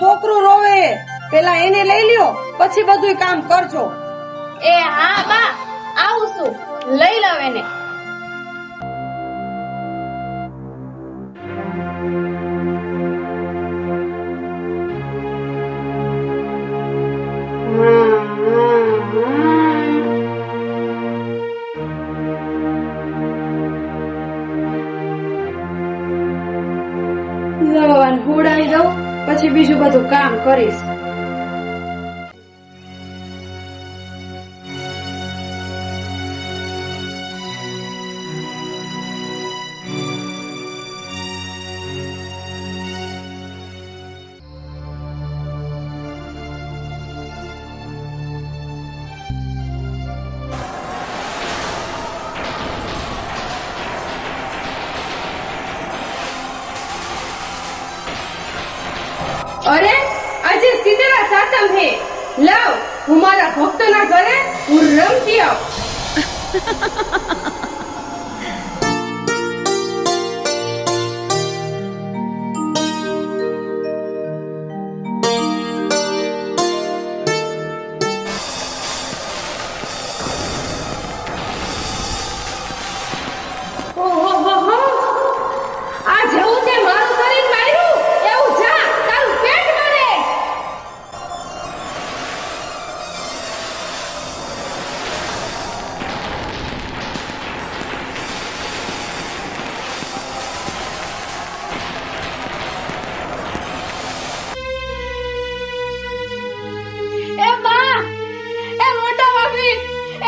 છોકરું રોવે, પેલા એને લઈ લ્યો, પછી બધું કામ કરજો. એ હા બા, આવું છું. લઈ લવ એને. પછી બીજું બધું અરે આજે સીધેલા સાતમ હે. લાવ હું મારા ભક્તના ઘરે હું રમતી આવ.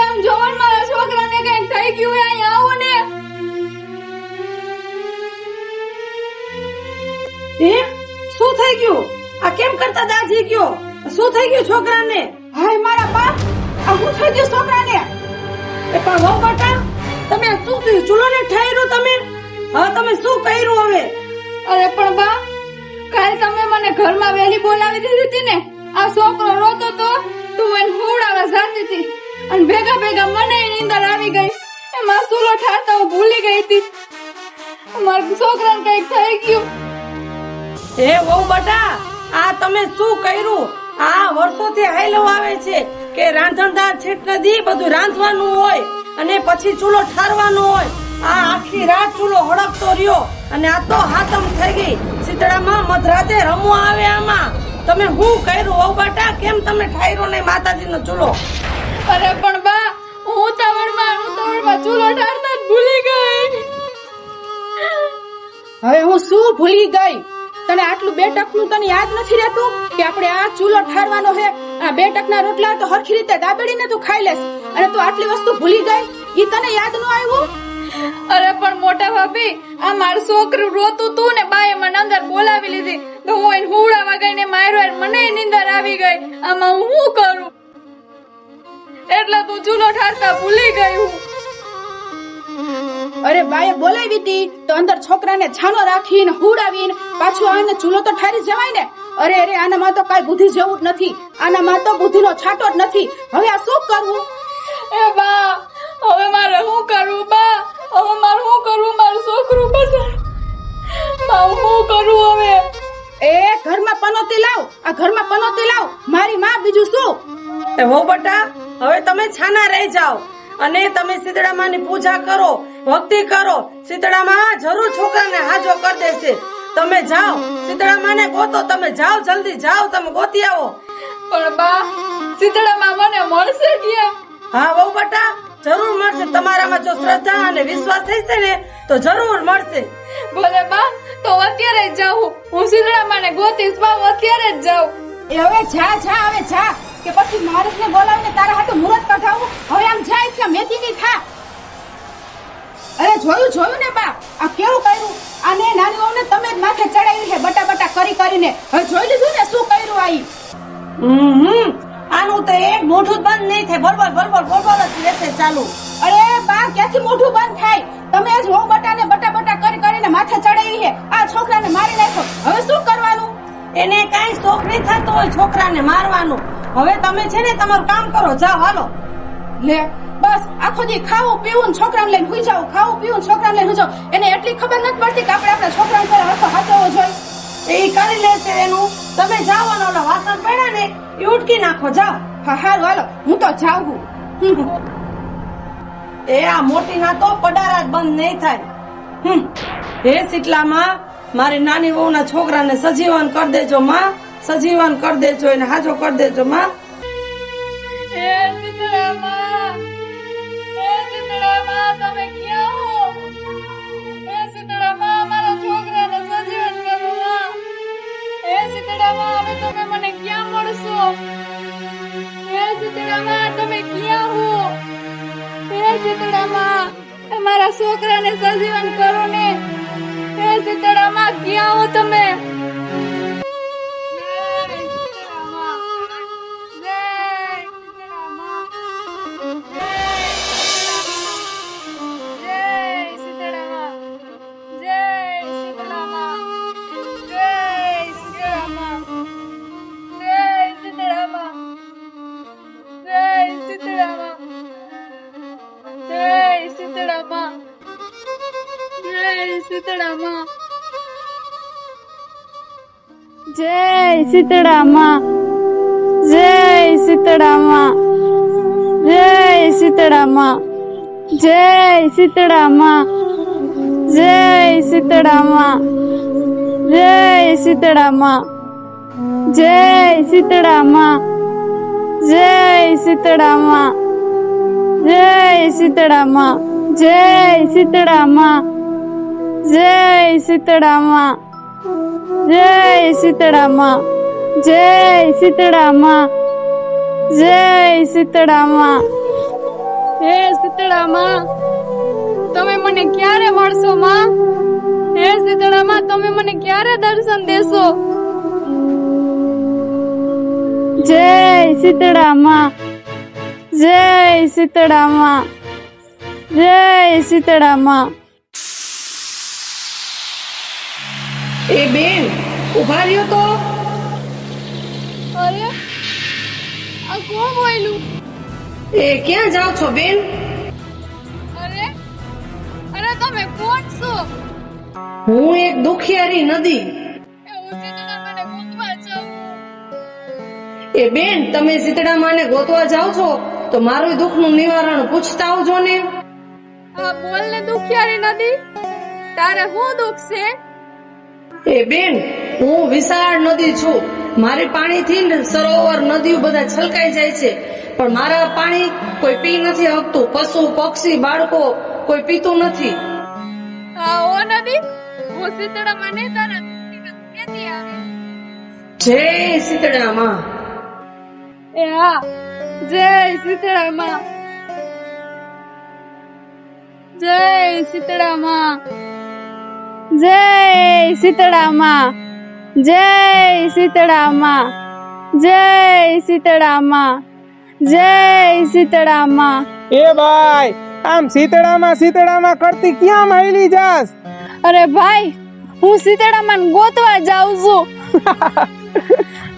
એમ જોવન મારા છોકરાને કઈ થઈ ગયું હે, અહીંયા આવો ને. એ શું થઈ ગયું? આ કેમ કરતા દાજી ગયો? શું થઈ ગયું છોકરાને? હાય મારા બાપ આ હું થઈ ગયું છોકરાને? એ પણ વહુ બટા તમે શું થયું? ચૂલો ને ઠાયરો તમે? હા તમે શું કર્યું હવે? અરે પણ બા કાલ તમે મને ઘરમાં વહેલી બોલાવી દીધી હતી ને. આ છોકરો રોતો તો તું એને હોવડાવવા જાતી હતી. અને ભેગા ભેગા મને નીંદર આવી ગઈ. એમાં સુલો ઠારતા હું ભૂલી ગઈ હતી. મારા છોકરાને કંઈક થઈ ગયું. હે વહુ બટા, આ તમે શું કર્યું? આ વર્ષોથી હાઈલો આવે છે કે રાંધણદાર છેટ નદી બધું રાંધવાનું હોય અને પછી ચૂલો ઠારવાનો હોય. આ આખી રાત ચૂલો હડકતો રહ્યો અને આ તો હાતમ થઈ ગઈ. શીતળામાં મધરાતે રમવા આવે આમાં. તમે હું કર્યું ઓ બટા? કેમ તમે ઠાયરો ને માતાજીનો ચૂલો? અરે પણ બા હું ઉતાવળમાં ઉતાવળમાં ચૂલો ઠારતા ભૂલી ગઈ. હવે હું શું ભૂલી ગઈ? તને આટલું બે ટકનું તને યાદ નથી રહેતું કે આપણે આ ચૂલો ઠારવાનો છે? આ બે ટકના રોટલા તો હરખી રીતે દાબેડીને તું ખાઈ લેસ અને તું આટલી વસ્તુ ભૂલી ગઈ? ઈ તને યાદ ન આવ્યું? અરે પણ મોટા ભાભી આ મારું છોકરું રોતું તું ને બાએ મને અંદર બોલાવી લીધી. તો હું એને હુડાવા ગઈ ને માર્યો મને નીંદર આવી ગઈ. આમાં હું શું કરું? એટલે તું ચૂલો ઠારતા ભૂલી ગઈ હું. અરે બાએ બોલાવી હતી તો અંદર છોકરાને છાનો રાખીને હુડાવીને પાછું આને ચૂલો તો ઠારી જવાય ને? અરે અરે આનામાં તો કાંઈ બુદ્ધિ જેવું જ નથી. આનામાં તો બુદ્ધિનો છાંટો જ નથી. હવે આ શું કરવું? એ બા હવે મારે શું કરવું બા? હવે મારે શું કરવું? મારું છોકરું બધા બા હું શું કરું હવે? એ ઘરમાં પનોતી લાવ. આ ઘરમાં પનોતી લાવ. મારી માં બીજું શું? એ હો બટા હવે તમે છાના રહી જાઓ અને તમે શીતળામાની પૂજા કરો ભક્તિ કરો. શીતળામાં જરૂર છોકરાને હાજો કરી દેશે. તમે જાઓ શીતળામાને ગોતો તમે જાઓ જલ્દી જાઓ તમે ગોતી આવો. પણ બા શીતળામાં મને મળશે ક્યાં? હા વહુ બટા જરૂર મળશે. તમારામાં જો શ્રદ્ધા અને વિશ્વાસ થશે ને તો જરૂર મળશે. ભલે બા તો અત્યારે જ જાઉં. હું શીતળામાં ને ગોતીશ બા અત્યારે જ જાઉં. એ હવે જા જા હવે જા. કે પછી માણસને બોલાવીને તારા હાથે મુહૂર્ત કઢાવું? હવે આમ જાય છે મેથી ની થા. અરે જોયું જોયું ને બા આ કેવું કર્યું? આને નાની વહુને તમે જ માથે ચડાવી છે બટા બટા કરી કરીને. હવે જોઈ લીધું ને શું કર્યું આઈ હમ. આનું તો એક મોઢું બંધ નહીં થાય. બરોબર બરોબર બરબર જ રહેશે ચાલુ. અરે બા ક્યાંથી મોઢું બંધ થાય? તમે જ વહુ બટાને બટા બટા કરી કરીને માથે ચડાવી છે. આ છોકરાને મારી નાખો હવે શું કરવાનું? એને કાંઈ શોખ નહીં થતો હોય છોકરાને મારવાનું. હવે તમે છે ને તમારું કામ કરો, જાઓ, હાલો. લે, બસ, આખો દી ખાવું, પીવું છોકરાને લઈને હુઈ જાવ ખાવું, પીવું છોકરાને લઈને હુઈ જાવ એને એટલી ખબર નથી પડતી કે આપણે આપણા છોકરાને પર હરખો હાચવવો જોઈએ. એ કરી લેશે એનું. તમે જાઓ અને ઓલા વાસણ પડ્યા ને એ ઉટકી નાખો, જાઓ. હા, હારું, હાલો. હું તો જાઉં છું એ આ મોટી ના તો પડારા બંધ નહીં થાય. હમ. હે સીટલામાં મારી નાની વહુના છોકરાને સજીવન કરી દેજો, માં. સજીવન કરી દેજો એને હાજો કરી દેજો, માં. તમારા છોકરાને સજીવન કરો ને. સીતળામાં ક્યાં હો તમે? ક્યાં હો હે સીતળામાં મારા છોકરાને સજીવન કરો ને હે સીતળામાં ક્યાં હો તમે જય સીતળામાં જય સીતળામાં જય સીતળામાં જય સીતળામાં જય સીતળામાં જય સીતળામાં જય સીતળામાં જય સીતળામાં હે સીતળામાં તમે મને ક્યારે મળશો માં? હે સીતળામાં તમે મને ક્યારે દર્શન દેશો? જય સીતળામાં જય સીતળામાં જય સીતળામાં એ બેન ઊભા રહ્યો તો. અરે આ કોણ બોલ્યું? એ ક્યાં જાવ છો બેન? અરે અરે તમે કોણ છો? હું એક દુખિયારી નદી. એ બેન તમે સીતડા માને ગોતવા જાવ છો તો મારું દુઃખનું નિવારણ પૂછતા આવજો ને. હા બોલ ને દુખિયારી નદી તારે શું દુઃખ છે? એ બેન હું વિશાળ નદી છું. મારી પાણીથી ને સરોવર નદીઓ બધા છલકાઈ જાય છે. પણ મારા પાણી કોઈ પી નથી હકતું. પશુ પક્ષી બાળકો કોઈ પીતું નથી. ઓ નદી હું સીતળા મને જય શીતળામાં. એ હા જય સીતળામાં જય સીતળામાં જય સીતળામાં જય સીતળામાં જય સીતળામાં જય સીતળામાં એ ભાઈ આમ શીતળામાં શીતળામાં કરતી ક્યાં માયલી જાસ અરે ભાઈ હું સીતળામાં ગોતવા જાઉં છું.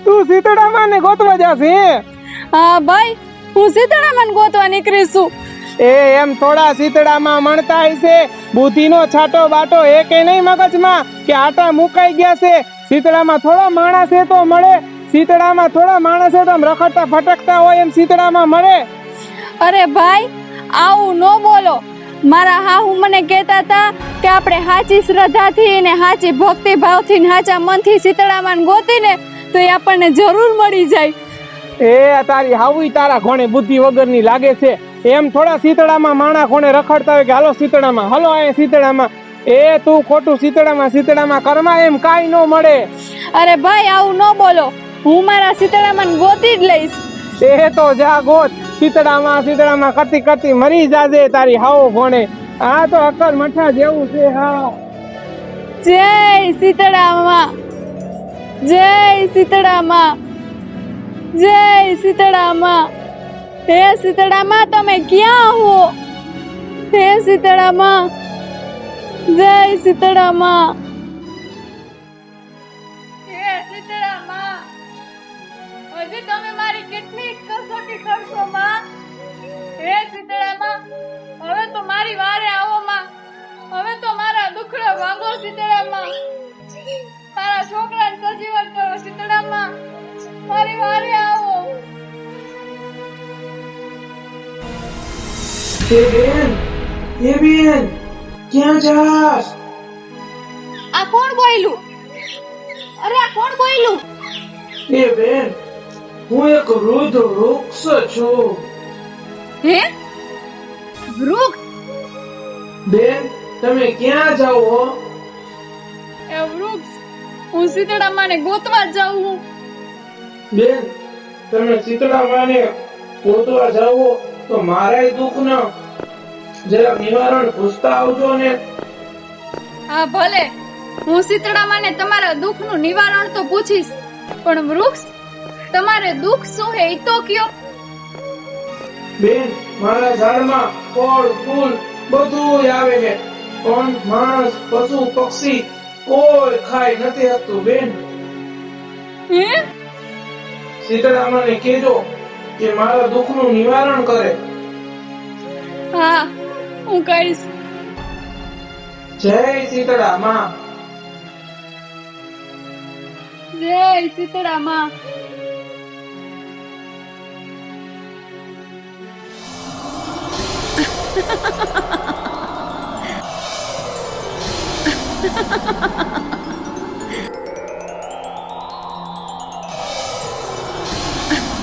તું શીતળામાં ને ગોતવા જાસ હે? હા ભાઈ હું સીતળામાં ગોતવા નીકળી છું. એ એમ થોડા શીતળામાં મણતા હશે બુદ્ધિનો છાટો બાટો એ કે નહીં મગજમાં કે આટા મુકાઈ ગયા છે. શીતળામાં થોડા એ તો મળે. શીતળામાં થોડા માણસ એ તો રખડતા ફટકતા હોય એમ શીતળામાં મળે. અરે ભાઈ આવું ન બોલો. મારા હાહુ મને કહેતા હતા કે આપણે સાચી શ્રદ્ધાથી ને સાચી ભક્તિ ભાવથી ને સાચા મનથી શીતળામાં ગોતીને તો એ આપણને જરૂર મળી જાય. એ તારી હાવી તારા ઘોણે બુદ્ધિ વગરની લાગે છે. એમ થોડા શીતળામાં માણા કોણે રખડતા હોય કે હાલો શીતળામાં હલો અહીંયા શીતળામાં. એ તું ખોટું શીતળામાં શીતળામાં કરમા એમ કાંઈ ન મળે. અરે ભાઈ આવું ન બોલો. હું મારા શીતળામાં ગોતી જ લઈશ. એ તો જા ગોત. શીતળામાં શીતળામાં કરતી કરતી મરી જાજે તારી હાવો ભણે. આ તો અકલ મઠા જેવું છે હા. જય શીતળામાં. જય શીતળામાં. જય શીતળામાં. હે સીતળામાં તમે ક્યાં હો? હે શીતળામાં? જય સીતળામાં હજી તમે મારી કેટલી કસોટી કરશો હે શીતળામાં, હવે તો મારી વારે આવો હવે તો મારા દુખડા ભાંગો, શીતળામાં. મારા છોકરાને સજીવન કરો, શીતળામાં. મારી વારે આવો. એ બેન એ બેન ક્યાં જાસ આ કોણ બોયલું? અરે આ કોણ બોયલું? એ બેન હું એક વૃદ્ધ વૃક્ષ છું. હે? વૃક્ષ? બેન તમે ક્યાં જાઓ હો? એ વૃક્ષ હું શીતળામાને ગોતવા જાઉં બેન તમે શીતળા માને ગોતવા જાઓ. તો મારાય દુઃખ ન જરા નિવારણ પૂછતા આવજો ને. હા ભલે. હું શીતળામાને તમારા દુઃખનું નિવારણ તો પૂછીશ. પણ વૃક્ષ તમારે દુઃખ શું હે? ઈ તો કયો. બેન મારા ઝાડમાં ફળ ફૂલ બધું આવે છે. પણ માણસ પશુ પક્ષી કોઈ ખાઈ નથી હતું બેન. હે? સીતારામને કહેજો. કે મારા દુઃખનું નિવારણ કરે. હા હું કહીશ જય સીતળા માં. જય શીતળામાં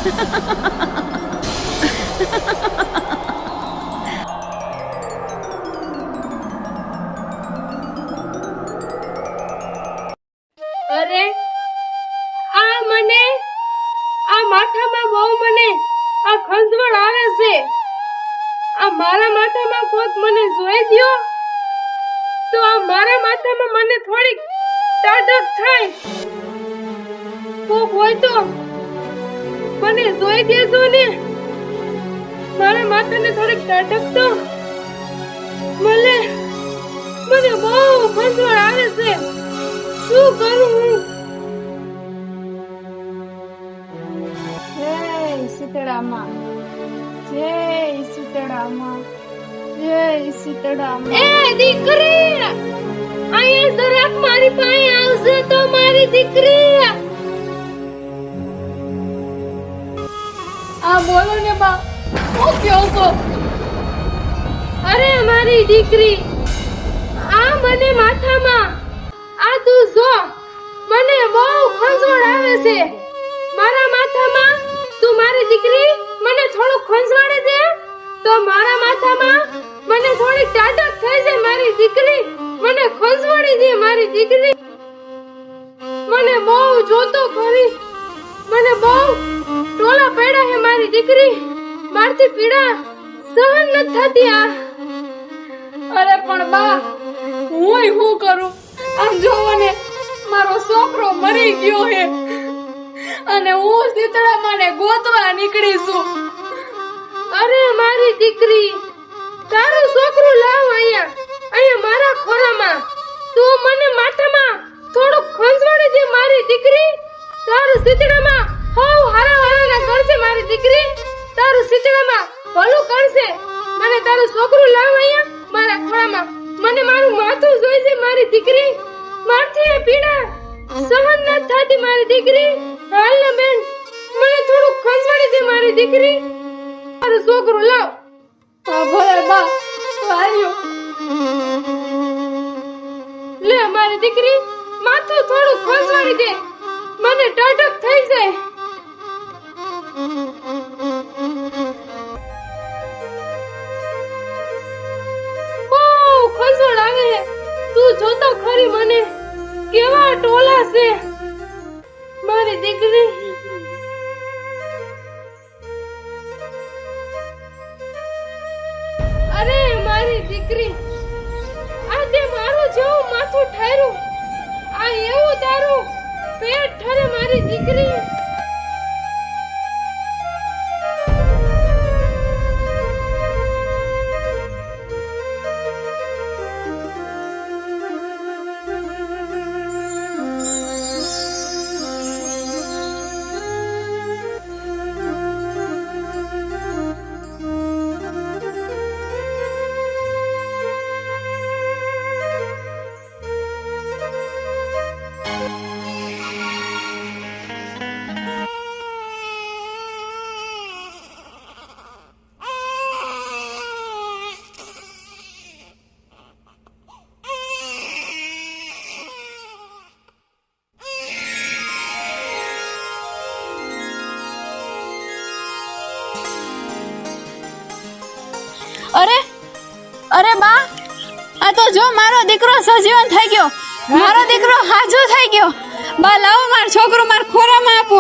અરે તો આ મારા માથામાં મને થોડીક તાડક થાય. કોક હોય તો મને જોઈ દેજો ને. મારા માથાને થોડીક તાડક તો મને મને બહુ ખંજવળ આવે છે. શું કરું હું? જય સીતળામાં જય સીતળામાં જય સીતળામાં એ દીકરી! અહીંયા જરાક મારી પાસે આવશે તો મારી દીકરી. આ બોલો ને બા હું કયો છો? અરે મારી દીકરી આ મને માથામાં આ તું જો મને બહુ ખંજવાળ આવે છે. મારા માથામાં તું મારી દીકરી મને થોડું ખંજવાડે દે. તો મારા માથામાં મને થોડી ટાટક થઈ જાય મારી દીકરી. મને ખંજવાળી દે મારી દીકરી. મને બહુ જોતો ખરી. મને બહુ ટોલા પડ્યા હે મારી દીકરી. મારથી પીડા સહન ન થતી આ. અરે પણ બા હું શું કરું? આમ જોવો ને, મારો છોકરો મરી ગયો હે અને હું શીતળામાને ગોતવા નીકળી છું. અરે મારી દીકરી, તારો છોકરું લાવ અહીંયા. અહીંયા મારા ખોરામાં. તું મને માથામાં થોડું ખંજવાળી દે મારી દીકરી. તારું શીતળામાં હોવ હારા હારાના કરશે મારી દીકરી. તારું શીતળામાં ભલું કરશે મને તારું છોકરું લાવ અહીંયા મારા ખોરામાં. મને મારું માથું જોઈશે મારી દીકરી. માથે પીડા સહન ન થતી મારી દીકરી. હાલ ને બેન, મને થોડું ખંજવાળી દે મારી દીકરી. મારું છોકરું લાવ. ભલે બા વાર્યો લે, મારી દીકરી, માથું થોડું ખોસવાડી દે. મને ટાટક થઈ જાય. બહુ ખસડ આવે તું જોતો ખરી મને. કેવા ટોલા છે. મારી દીકરી. અરે, મારી દીકરી. આજે જેવું માથું ઠાર્યું આ એવું તારું પેટ ઠરે મારી દીકરી. જો મારો દીકરો સજીવન થઈ ગયો મારો દીકરો. હાજો થઈ ગયો બા લાવો માર છોકરો માર ખોરામાં આપો.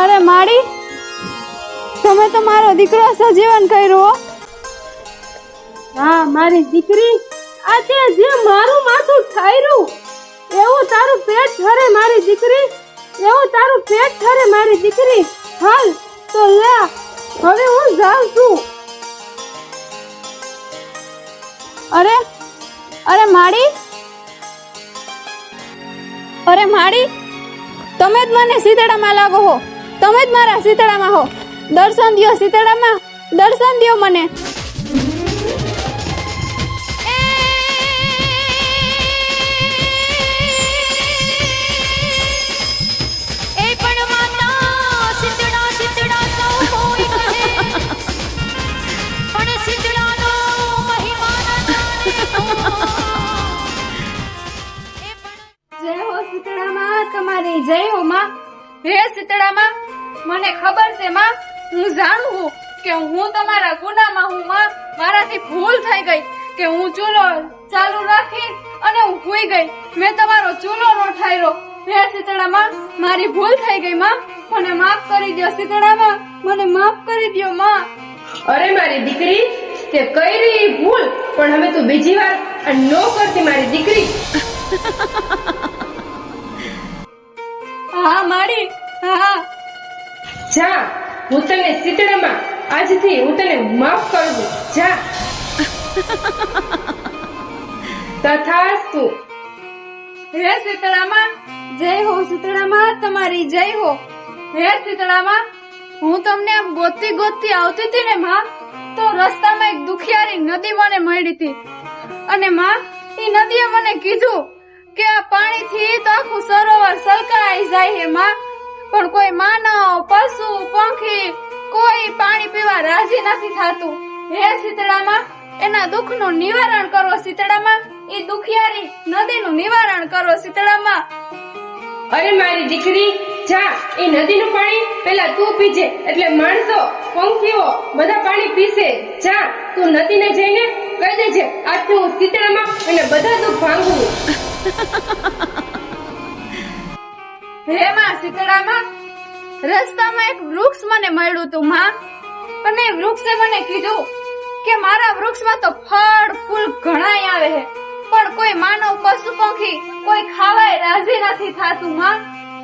અરે માડી તમે તો મારો દીકરો સજીવન કર્યો હા. મારી દીકરી આજે જે મારું માથું થાયરું એવું તારું પેટ ભરે મારી દીકરી. એવું તારું પેટ ઠરે મારી દીકરી. હાલ, તો લે. હવે હું જાઉં છું. અરે અરે માડી અરે માડી તમે જ મને સીતળામાં લાગો હો. તમે જ મારા સીતળામાં હો. દર્શન દ્યો સીતળામાં દર્શન દ્યો મને. હે શીતળામાં, મને ખબર છે માં, હું જાણું કે હું તમારા ગુનામાં હું માં, મારાથી ભૂલ થઈ ગઈ, કે હું ચૂલો ચાલુ રાખી અને હું ભૂઈ ગઈ. મેં તમારો ચૂલો નો ઠાર્યો હે શીતળામાં, મારી ભૂલ થઈ ગઈ માં. મને માફ કરી દો શીતળામાં. મને માફ કરી દો માં. અરે મારી દીકરી, તે કઈ રહી ભૂલ, પણ હવે તું બીજી વાર નો કરતી મારી દીકરી હા માડી હા. જા હું તને શીતળામાં આજથી હું તને માફ કરું છું. જા. તથાસ્તુ હે શીતળામાં જય હો શીતળામાં તમારી જય હો. હે શીતળામાં હું તમને આમ ગોતતી ગોતતી આવતી હતી ને માં તો રસ્તામાં એક દુખિયારી નદી મને મળી હતી. અને માં એ નદીએ મને કીધું કે પાણીથી તો આખું સરોવર સલકાઈ જાય છે માં. પણ કોઈ માનવ, પશુ, પંખી કોઈ પાણી પીવા રાજી નથી થતું. હે શીતળામાં, એના દુઃખનું નિવારણ કરો શીતળામાં. એ દુખિયારી નદીનું નિવારણ કરો શીતળામાં. અરે મારી દીકરી, જા, એ નદીનું પાણી પેલા તું પીજે. એટલે માણસો, પંખીઓ બધા પાણી પીશે. જા, તું નદીને જઈને કહી દેજે આજથી હું શીતળામાં અને બધા દુઃખ ભાંગું હે માં, શીતળામાં? રસ્તામાં એક વૃક્ષ મને મળ્યું તું, માં. અને એ વૃક્ષે મને કીધું કે મારા વૃક્ષમાં તો ફળ, ફૂલ ઘણાય આવે છે. પણ કોઈ માનવ પશુ પંખી, કોઈ ખાવાય રાજી નથી થાતું, માં.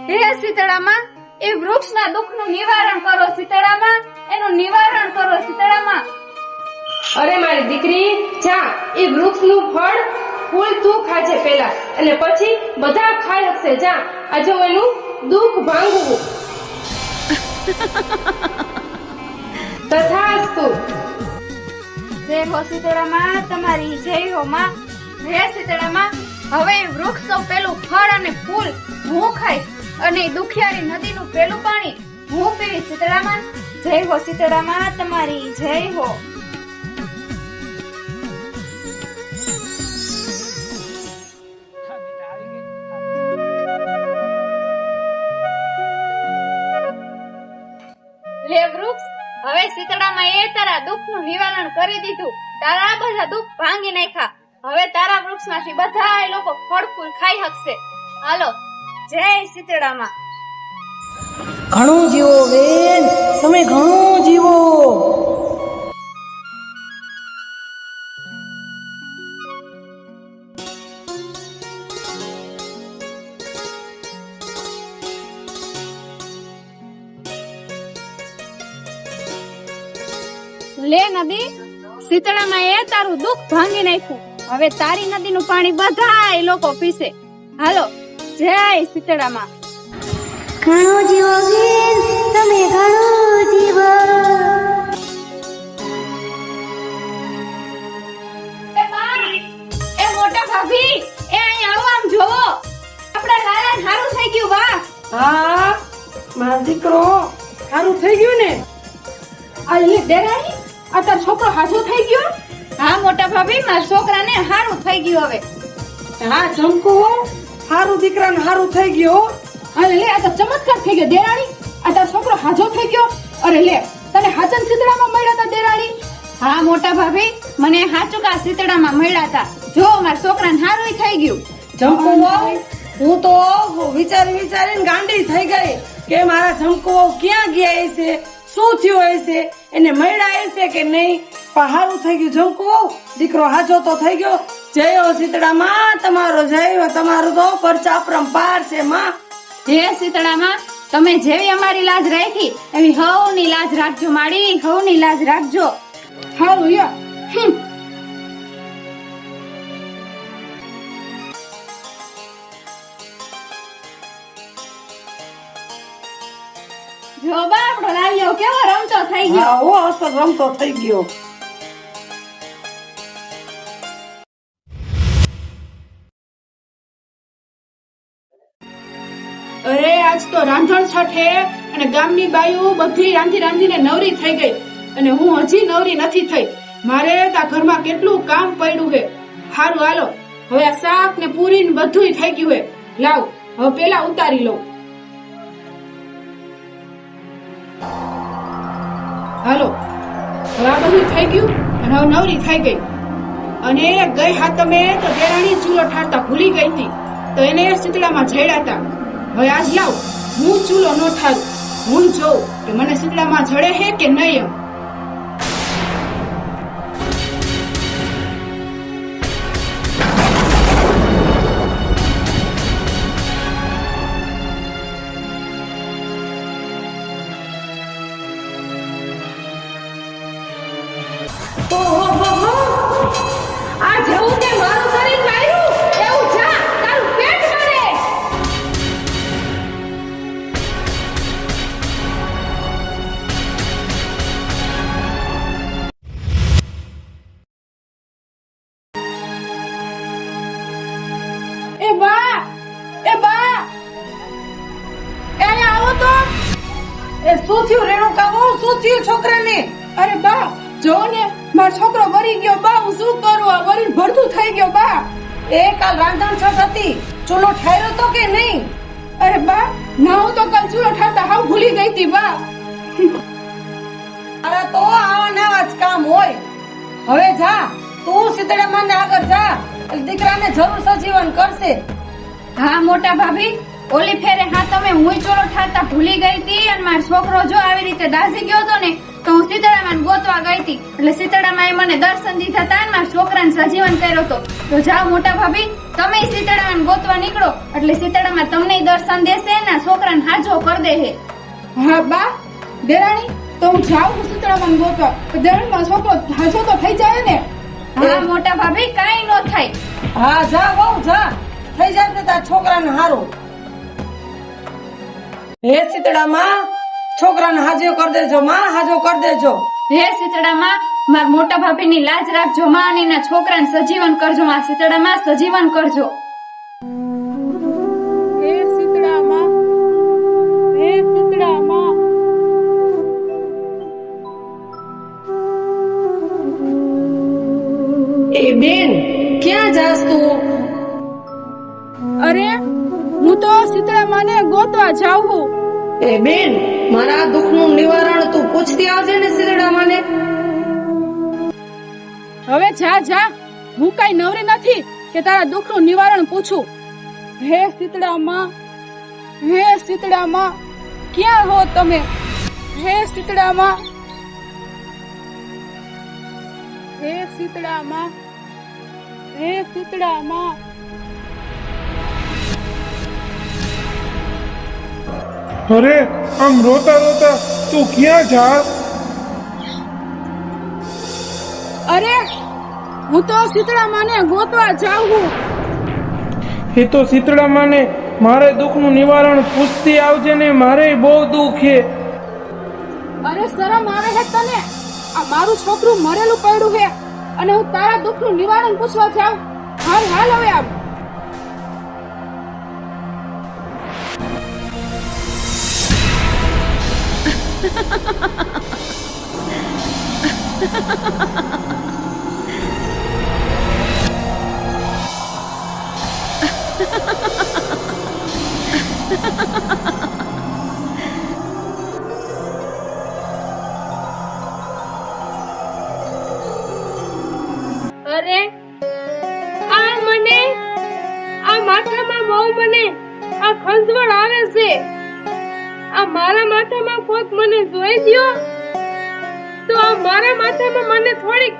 હે શીતળામાં, એ વૃક્ષના દુઃખનું નિવારણ કરો, શીતળામાં. એનું નિવારણ કરો, શીતળામાં. અરે મારી દીકરી, જા, એ વૃક્ષનું ફળ ફૂલ તું ખાજે પેલા અને પછી બધા ખાઈ હશે જા આજે હું એનું દુઃખ ભાંગવું તથાસ્તુ જય હો સીતળામાં તમારી જય હો માં જય સીતળામાં હવે વૃક્ષ પેલું ફળ અને ફૂલ હું ખાઈશ અને દુખિયારી નદીનું પેલું પાણી હું પીવીશ સીતળામાં જય હો સીતળામાં તમારી જય હો. તારા દુઃખનું નિવારણ કરી દીધું. તારા બધા દુઃખ ભાંગી નાખ્યા. હવે તારા વૃક્ષમાંથી બધા લોકો ફળ ફૂલ ખાઈ શકશે હાલો, જય શીતળામાં. ઘણું જીવો બેન તમે ઘણું જીવો. નદી શીતળામાં એ તારું દુઃખ ભાંગી નાખ્યું. હવે તારી નદીનું પાણી બધા લોકો પીશે. હાલો જય શીતળામાં. ઘણો જીવો તમે ઘણો જીવો. એ મોટા ભાભી એ અહીં આવો આમ જોવો. આપણા લાલા હારું થઈ ગયું હા મારો દીકરો સારું થઈ ગયું ને? આ લે દેરાણી? આ તાર છોકરો હાજો થઈ ગયો? હા મોટા ભાભી મારા છોકરાને હારું થઈ ગયું હવે. હા ચંકુ હારું દીકરાને હારું થઈ ગયું અને અરે લે આ તો ચમત્કાર થઈ ગયો દેરાણી. આ તારો છોકરો હાજો થઈ ગયો. અરે લે તને હાચન સીતડામાં મળ્યા હતા દેરાણી? હા મોટા ભાભી મને હાચુકા સીતડામાં મળ્યા હતા જો મારા છોકરાને હારું થઈ ગયું. જમકુ હું તો વિચારી વિચારીને ગાંડી થઈ ગઈ કે મારા જમકુ ક્યાં ગયા હશે? શું થયું હશે એને મળ્યા હશે કે નહીં? હારું થઈ ગયું. જમકુ દીકરો હાજો તો થઈ ગયો. જય હો શીતળામાં તમારો જય તમારું તો પરચા પાર છે માં. હે શીતળામાં તમે જેવી અમારી લાજ રાખી એવી હવની લાજ રાખજો માડી હવની લાજ રાખજો. હારું લ્યો. જો બા આપણો લાલ્યો કેવો રમતો થઈ ગયો? હા અસર રમતો થઈ ગયો. અરે આજ તો રાંધણ છઠે અને ગામની બાયું બધી રાંધી રાંધીને નવરી થઈ ગઈ. અને હું હજી નવરી નથી થઈ. મારે તા ઘરમાં કેટલું કામ પડ્યું છે હારું હાલો. હવે આ શાક ને પૂરી ને બધું થઈ ગયું હે. લાવ હવે પેલા ઉતારી લઉં. હાલો. હવે બધું થઈ ગયું અને હવે નવરી થઈ ગઈ. અને ગઈ હાથમે તો દેરાણી ચૂલો ઠારતા ભૂલી ગઈ હતી. તો એને શીતળામાં જડ્યા હતા. હવે આજ લાવ, હું ચૂલો નો ઠારું, હું જોઉં કે મને શીતળામાં જડે હે કે નહીં એમ. હવે જા તું શીતળામાં ને આગળ જા દીકરાને જરૂર સજીવન કરશે. હા મોટા ભાભી ઓલી ફેરે હા તમે હું ચોરો ઠારતા ભૂલી ગઈ હતી અને મારો છોકરો જો આવી રીતે દાઝી ગયો હતો ને તો હું સીતળામાં ગોતવા ગઈ હતી. એટલે સીતળામાં એ મને દર્શન દીધા હતા મારા છોકરાને સજીવન કર્યો હતો. તો જાઓ મોટા ભાભી તમે સીતળામાં ગોતવા નીકળો એટલે સીતળામાં તમને દર્શન દેશે ને છોકરાને હાજો કરી દે હે હા બા દેરાણી તો હું જાઉં છું શીતળામાં ગોતવા તો છોકરો હાજો તો થઈ જાય ને હા. મોટા ભાભી કાંઈ ન થાય. હા જા વહુ જા. થઈ જશે તાર છોકરાને હારો. હે શીતળામાં છોકરાને હાજો કર દેજો માં હાજો કર દેજો. હે શીતળામાં મારા મોટા ભાભીની લાજ રાખજો માં અને એના છોકરાને સજીવન કરજો માં શીતળામાં સજીવન કરજો. એ બેન, મારા દુઃખનું નિવારણ તું પૂછતી આવજે ને શીતળામાં ને હવે જા જા. હું કઈ નવરી નથી કે તારા દુઃખનું નિવારણ પૂછું. હે શીતળામાં હે શીતળામાં, ક્યાં હો તમે? હે શીતળામાં હે શીતળામાં હે શીતળામાં અરે આમ રોતા રોતા તું ક્યાં જા? અરે હું તો શીતળા માને ગોતવા જાઉં છું. એ તો શીતળા માને મારે દુઃખનું નિવારણ પૂછતી આવજે ને મારે બહુ દુઃખ છે. અરે શરમ આવે છે તને? આ મારું છોકરું મરેલું પડ્યું છે અને હું તારા દુઃખનું નિવારણ પૂછવા જાઉં. હાલ હાલ હવે આ મને આ માથામાં બહુ મને આ ખંજવળ આવે છે. મારા માથામાં કોક મને જોઈ દ્યો? તો આ મારા માથામાં મને થોડીક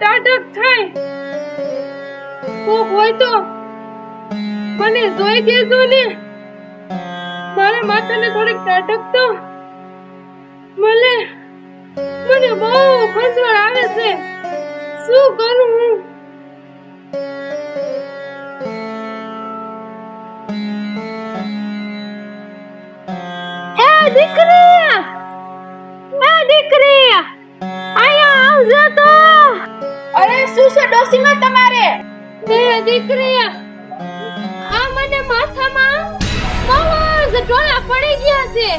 ટાઢક થાય. કોક હોય તો મને જોઈ દેજો ને. મારા માથાને થોડીક ટાઢક તો મને મને બહુ ખંજવાળ આવે છે. શું કરું હું? અરે શું છે ડોસીમાં તમારે? એ દીકરી. આ મને માથામાં બહુ જ ટોળા પડી ગયા છે.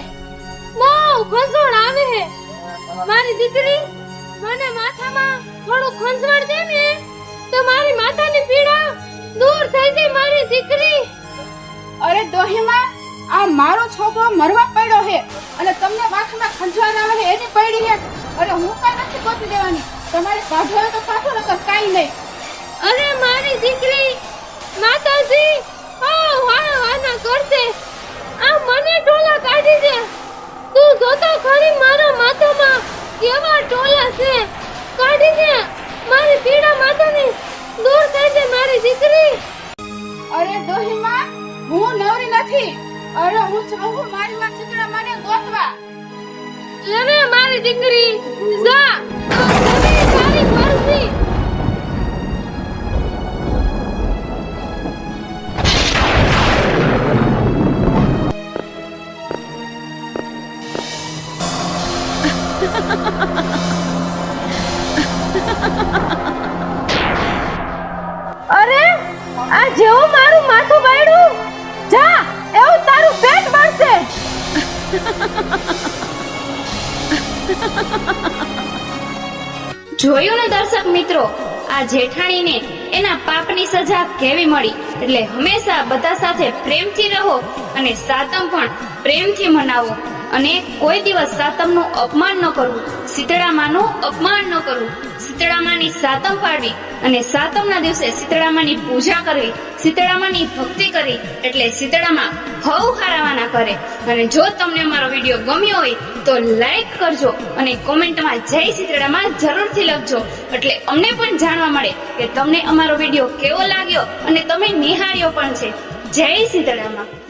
બહુ ખંજોળ આવે છે. મારી દીકરી મને માથામાં થોડું ખંજવાળ દે ને તો મારી માથાની પીડા દૂર થઈ જાય મારી દીકરી. અરે ડોહીમાં આ મારો છોકરો મરવા પડ્યો છે અને તમને વાંખમાં ખંજવાળ આવે છે એની પડી છે. અરે હું કઈ નથી ગોતી દેવાની. તમારે પાછળ તો કાઢો નકર કાંઈ નહીં. અરે મારી દીકરી માતાજી હા વાહ વાના કરશે. આ મને ટોલા કાઢી દે. તું જોતો ખરી મારા માથામાં કેવા ટોલા છે. કાઢી દે. મારી પીડા માથાની દૂર કરી દે મારી દીકરી. અરે ડોહીમાં હું નવરી નથી. અરે હું ચાહું મારી માં ચીકણા મને ગોતવા. અરે, મારી દીકરી, જા. અરે, આ જેવો મારું માથું બાયડું? જા, એવું તારું પેટ બળશે. જોયું ને દર્શક મિત્રો, આ જેઠાણીને એના પાપની સજા કેવી મળી? એટલે હંમેશા બધા સાથે પ્રેમથી રહો અને સાતમ પણ પ્રેમથી મનાવો. અને કોઈ દિવસ સાતમનું અપમાન ન કરવું. શીતળામાનું અપમાન ન કરવું. શીતળામાની સાતમ પાડવી અને સાતમના દિવસે શીતળામાની પૂજા કરવી, શીતળામાની ભક્તિ કરી એટલે શીતળામાં હવ હારાવાના કરે. અને જો તમને અમારો વીડિયો ગમ્યો હોય, તો લાઈક કરજો અને કોમેન્ટમાં જય શીતળામાં જરૂરથી લખજો. એટલે અમને પણ જાણવા મળે કે તમને અમારો વીડિયો કેવો લાગ્યો અને તમે નિહાળ્યો પણ છે. જય શીતળામાં.